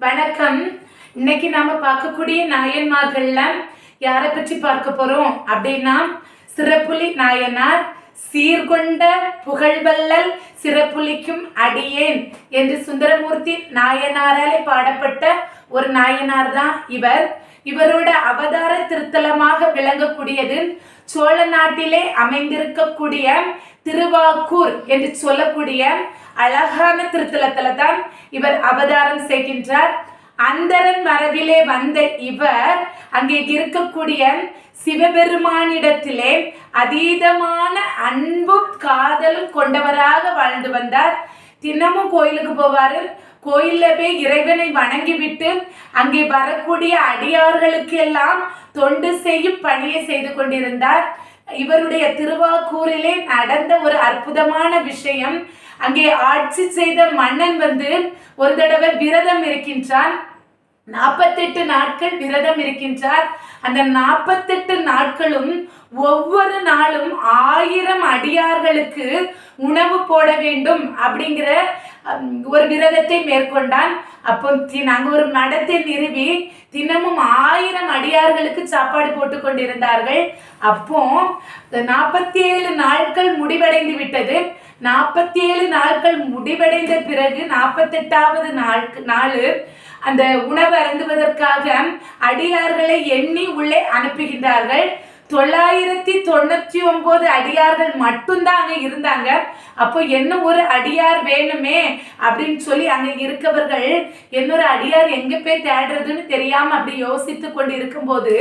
வணக்கம். இன்னைக்கு நாம பார்க்கக்கூடிய நாயன்மார்கள்ல யாரை பற்றி பார்க்க போறோம் அப்படின்னா சிறப்புலி நாயனார் சீர்கொண்ட புகழ்வல்லல் சிறப்புலிக்கும் அடியேன் என்று சுந்தரமூர்த்தி நாயனாராலே பாடப்பட்ட ஒரு நாயனார் தான் இவர். இவரோட அவதார திருத்தலமாக விளங்கக்கூடியது சோழ நாட்டிலே அமைந்திருக்கக்கூடிய திருவாக்கூர் என்று சொல்லக்கூடிய அழகான திருத்தலத்துல தான் இவர் அவதாரம் செய்கின்றார். அந்தரன் மரபிலே வந்த இவர் அங்கே இருக்கக்கூடிய சிவபெருமானிடத்திலே அதீதமான அன்பும் காதலும் கொண்டவராக வாழ்ந்து வந்தார். தினமும் கோயிலுக்கு போவாரு. கோயில்ல போய் இறைவனை வணங்கிவிட்டு அங்கே வரக்கூடிய அடியார்களுக்கு எல்லாம் தொண்டு செய்யும் பணியை செய்து கொண்டிருந்தார். இவருடைய திருவாக்கூரிலே நடந்த ஒரு அற்புதமான விஷயம். அங்கே ஆட்சி செய்த மன்னன் வந்து ஒரு தடவை விரதம் இருக்கின்றான். நாற்பத்தெட்டு நாட்கள் விரதம் இருக்கின்றார். அந்த நாற்பத்தெட்டு நாட்களும் ஒவ்வொரு நாளும் ஆயிரம் அடியார்களுக்கு உணவு போட வேண்டும் அப்படிங்கிற ஒரு விரதத்தை மேற்கொண்டான். அப்போ நாங்கள் ஒரு மடத்தை நிறுவி தினமும் ஆயிரம் அடியார்களுக்கு சாப்பாடு போட்டு கொண்டிருந்தார்கள். அப்போ நாற்பத்தி ஏழு நாட்கள் முடிவடைந்து விட்டது. நாற்பத்தி ஏழு நாட்கள் முடிவடைந்த பிறகு நாற்பத்தெட்டாவது நாள் நாள் அந்த உணவு அருந்துவதற்காக அடியார்களை எண்ணி உள்ளே அனுப்புகின்றார்கள். தொள்ளாயிரத்தி தொண்ணூத்தி ஒன்பது அடியார்கள் மட்டும்தான் அங்க இருந்தாங்க. அப்போ என்ன ஒரு அடியார் வேணுமே அப்படின்னு சொல்லி அங்க இருக்கவர்கள் என்னொரு அடியார் எங்க போய் தேடுறதுன்னு தெரியாம அப்படி யோசித்து கொண்டு இருக்கும்போது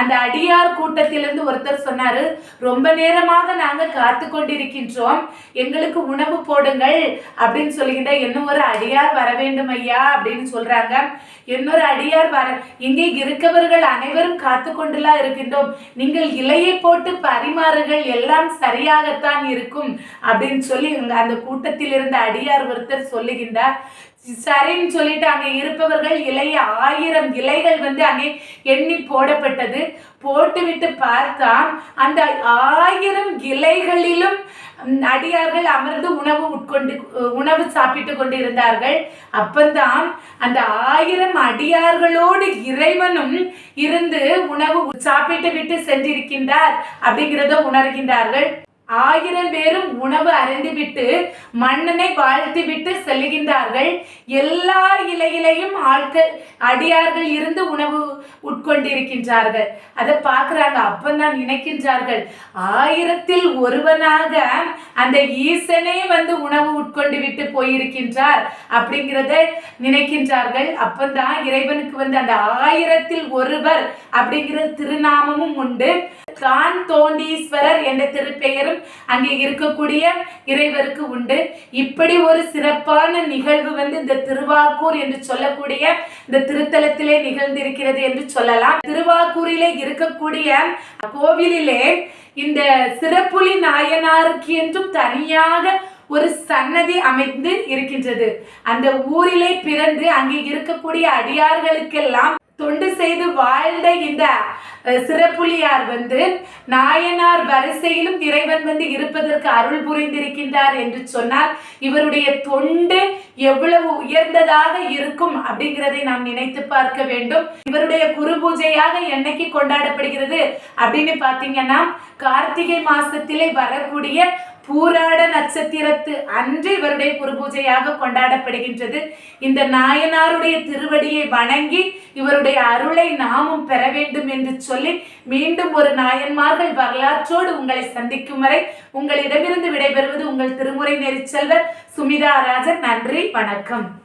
அந்த அடியார் கூட்டத்திலிருந்து ஒருத்தர் சொன்னாரு ரொம்ப நேரமாக நாங்க காத்து கொண்டிருக்கின்றோம். எங்களுக்கு உணவு போடுங்கள் அப்படின்னு சொல்லுகின்ற இன்னும் ஒரு அடியார் வர வேண்டும் ஐயா? அப்படின்னு சொல்றாங்க. இன்னொரு அடியார் வர இங்கே இருக்கவர்கள் அனைவரும் காத்து கொண்டுலாம் இருக்கின்றோம். நீங்கள் இலையை போட்டு பரிமாறுகள் எல்லாம் சரியாகத்தான் இருக்கும் அப்படின்னு சொல்லி அந்த கூட்டத்தில் இருந்த அடியார் ஒருத்தர் சொல்லுகின்றார். சரின்னு சொல்லிட்டு அங்கே இருப்பவர்கள் இலைய ஆயிரம் இலைகள் வந்து அங்கே எண்ணி போடப்பட்டது. போட்டுவிட்டு பார்த்தான் அந்த ஆயிரம் இலைகளிலும் அடியார்கள் அமர்ந்து உணவு உட்கொண்டு உணவு சாப்பிட்டு கொண்டிருந்தார்கள். அப்பந்தான் அந்த ஆயிரம் அடியார்களோடு இறைவனும் இருந்து உணவு சாப்பிட்டு விட்டு சென்றிருக்கின்றார் அப்படிங்கிறத உணர்கின்றார்கள். ஆயிரம் பேரும் உணவு அருந்திவிட்டு மன்னனை வாழ்த்தி விட்டு செல்லுகின்றார்கள் எல்லா இலையிலையும் ஆட்கள் அடியார்கள் இருந்து உணவு உட்கொண்டிருக்கின்றார்கள். அதை பார்க்குறாங்க அப்பந்தான் நினைக்கின்றார்கள் ஆயிரத்தில் ஒருவனாக அந்த ஈசனே வந்து உணவு உட்கொண்டு விட்டு போயிருக்கின்றார் அப்படிங்கிறத நினைக்கின்றார்கள். அப்பந்தான் இறைவனுக்கு வந்து அந்த ஆயிரத்தில் ஒருவர் அப்படிங்கிற திருநாமமும் உண்டு. கான் தோண்டீஸ்வரர் என்ற திருப்பெயரும் அங்கே இருக்கக்கூடிய இறைவருக்கு உண்டு. இப்படி ஒரு சிறப்பான நிகழ்வு வந்து இந்த திருவாக்கூர் என்று சொல்லக்கூடிய இந்த திருத்தலத்திலே நிகழ்ந்திருக்கிறது என்று சொல்லலாம். திருவாக்கூரிலே இருக்கக்கூடிய கோவிலிலே இந்த சிறப்புலி நாயனாருக்கு என்றும் தனியாக ஒரு சன்னதி அமைந்து இருக்கின்றது. அந்த ஊரிலே பிறந்து அங்கே இருக்கக்கூடிய அடியார்களுக்கெல்லாம் தொண்டு செய்து வாழ்ந்த இந்த சிறப்புலியார் வந்து நாயனார் வரிசையிலும் இறைவன் வந்து இருப்பதற்கு அருள் புரிந்திருக்கின்றார் என்று சொன்னால் இவருடைய தொண்டு எவ்வளவு உயர்ந்ததாக இருக்கும் அப்படிங்கிறதை நாம் நினைத்து பார்க்க வேண்டும். இவருடைய குரு பூஜையாக என்னைக்கு கொண்டாடப்படுகிறது அப்படின்னு பார்த்தீங்கன்னா கார்த்திகை மாசத்திலே வரக்கூடிய பூராட நட்சத்திரத்து அன்று இவருடைய குரு பூஜையாக கொண்டாடப்படுகின்றது. இந்த நாயனாருடைய திருவடியை வணங்கி இவருடைய அருளை நாமும் பெற வேண்டும் என்று சொல்லி மீண்டும் ஒரு நாயன்மார்கள் வரலாற்றோடு உங்களை சந்திக்கும் வரை உங்களிடமிருந்து விடைபெறுவது உங்கள் திருமுறை நெறிச்செல்வர் சுமிதா ராஜன். நன்றி வணக்கம்.